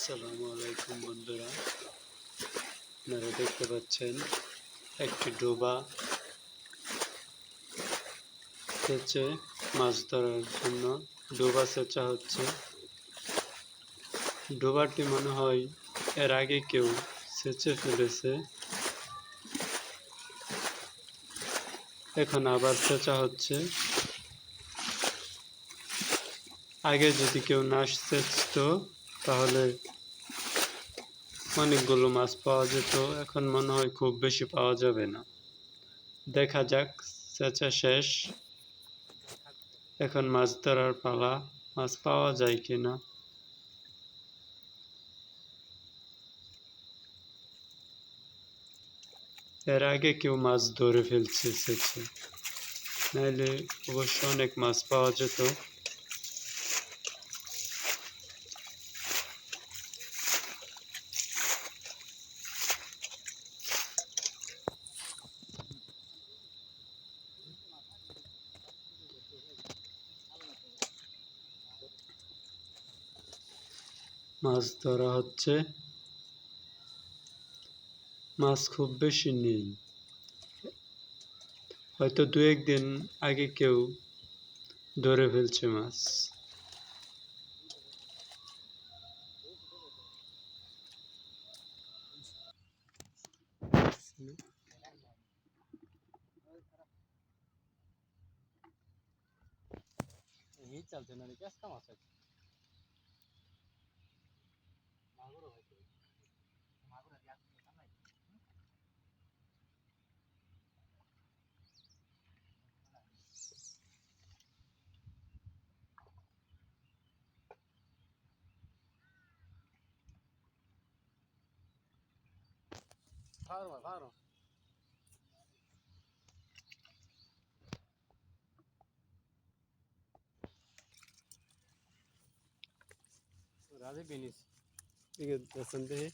আসসালামু আলাইকুম, বন্ধুরা। আপনারা দেখতে পাচ্ছেন একটি ডোবা। সেচে মাছ ধরার জন্য। ডোবা সেচা হচ্ছে। ডোবাটি মনে হয় এর আগে কেউ সেচে ফেলেছে। এখন আবার সেচা হচ্ছে। আগে যদি কেউ না সেচতো তাহলে অনেকগুলো মাছ পাওয়া যেত, এখন মনে হয় খুব বেশি পাওয়া যাবে না। দেখা যাক সেচা শেষ। এখন মাছ ধরার পালা, মাছ পাওয়া যায় কিনা এর আগে কেউ মাছ ধরে ফেলছে নাইলে অবশ্য অনেক মাছ পাওয়া যেত। মাছ ধরা হচ্ছে মাছ খুব বেশি নেই হয়তো দু একদিন আগে কেউ ধরে ফেলছে মাছ यही चलते ना क्या maduro, esto. Está maduro ya, 이게 됐었는데?